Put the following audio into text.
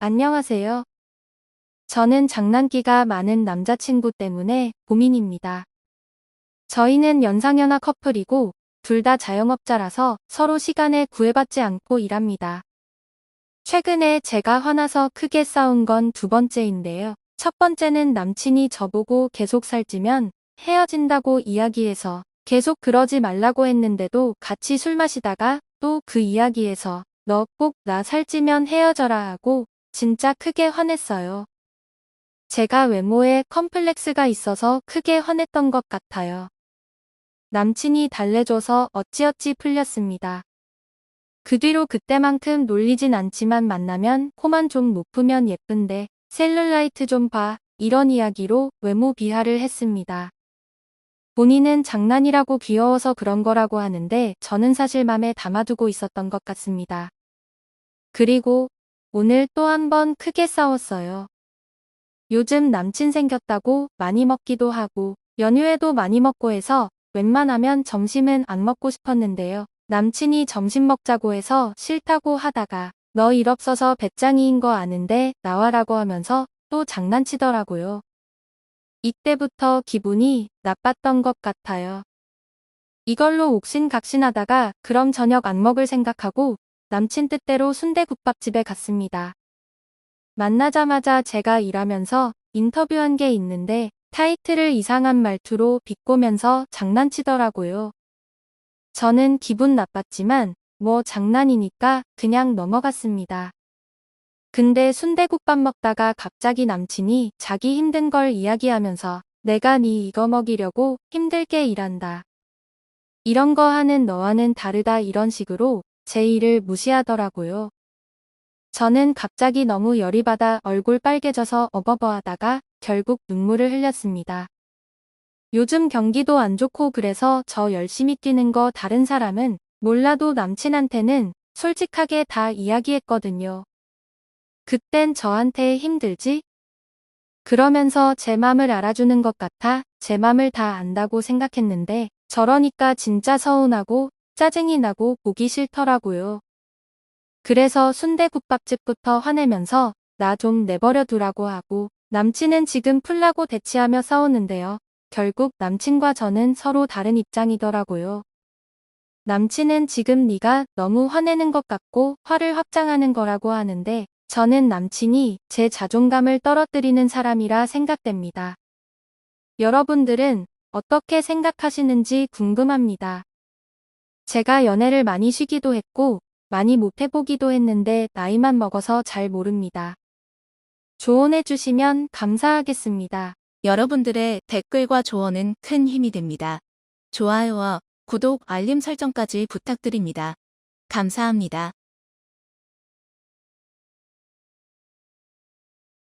안녕하세요. 저는 장난기가 많은 남자친구 때문에 고민입니다. 저희는 연상연하 커플이고 둘 다 자영업자라서 서로 시간에 구애받지 않고 일합니다. 최근에 제가 화나서 크게 싸운 건 두 번째인데요. 첫 번째는 남친이 저보고 계속 살찌면 헤어진다고 이야기해서 계속 그러지 말라고 했는데도 같이 술 마시다가 또 그 이야기에서 너 꼭 나 살찌면 헤어져라 하고 진짜 크게 화냈어요. 제가 외모에 컴플렉스가 있어서 크게 화냈던 것 같아요. 남친이 달래줘서 어찌어찌 풀렸습니다. 그 뒤로 그때만큼 놀리진 않지만 만나면 코만 좀 높으면 예쁜데 셀룰라이트 좀 봐. 이런 이야기로 외모 비하를 했습니다. 본인은 장난이라고 귀여워서 그런 거라고 하는데 저는 사실 맘에 담아두고 있었던 것 같습니다. 그리고 오늘 또 한 번 크게 싸웠어요. 요즘 남친 생겼다고 많이 먹기도 하고 연휴에도 많이 먹고 해서 웬만하면 점심은 안 먹고 싶었는데요. 남친이 점심 먹자고 해서 싫다고 하다가 너 일 없어서 배짱이인 거 아는데 나와라고 하면서 또 장난치더라고요. 이때부터 기분이 나빴던 것 같아요. 이걸로 옥신각신하다가 그럼 저녁 안 먹을 생각하고 남친 뜻대로 순대국밥집에 갔습니다. 만나자마자 제가 일하면서 인터뷰한 게 있는데 타이틀을 이상한 말투로 비꼬면서 장난치더라고요. 저는 기분 나빴지만 뭐 장난이니까 그냥 넘어갔습니다. 근데 순대국밥 먹다가 갑자기 남친이 자기 힘든 걸 이야기하면서 내가 네 이거 먹이려고 힘들게 일한다. 이런 거 하는 너와는 다르다 이런 식으로 제 일을 무시하더라고요. 저는 갑자기 너무 열이 받아 얼굴 빨개져서 어버버하다가 결국 눈물을 흘렸습니다. 요즘 경기도 안 좋고 그래서 저 열심히 뛰는 거 다른 사람은 몰라도 남친한테는 솔직하게 다 이야기했거든요. 그땐 저한테 힘들지? 그러면서 제 맘을 알아주는 것 같아 제 맘을 다 안다고 생각했는데 저러니까 진짜 서운하고 짜증이 나고 보기 싫더라고요. 그래서 순대국밥집부터 화내면서 나 좀 내버려 두라고 하고 남친은 지금 풀라고 대치하며 싸우는데요. 결국 남친과 저는 서로 다른 입장이더라고요. 남친은 지금 네가 너무 화내는 것 같고 화를 확장하는 거라고 하는데 저는 남친이 제 자존감을 떨어뜨리는 사람이라 생각됩니다. 여러분들은 어떻게 생각하시는지 궁금합니다. 제가 연애를 많이 쉬기도 했고 많이 못 해보기도 했는데 나이만 먹어서 잘 모릅니다. 조언해 주시면 감사하겠습니다. 여러분들의 댓글과 조언은 큰 힘이 됩니다. 좋아요와 구독, 알림 설정까지 부탁드립니다. 감사합니다.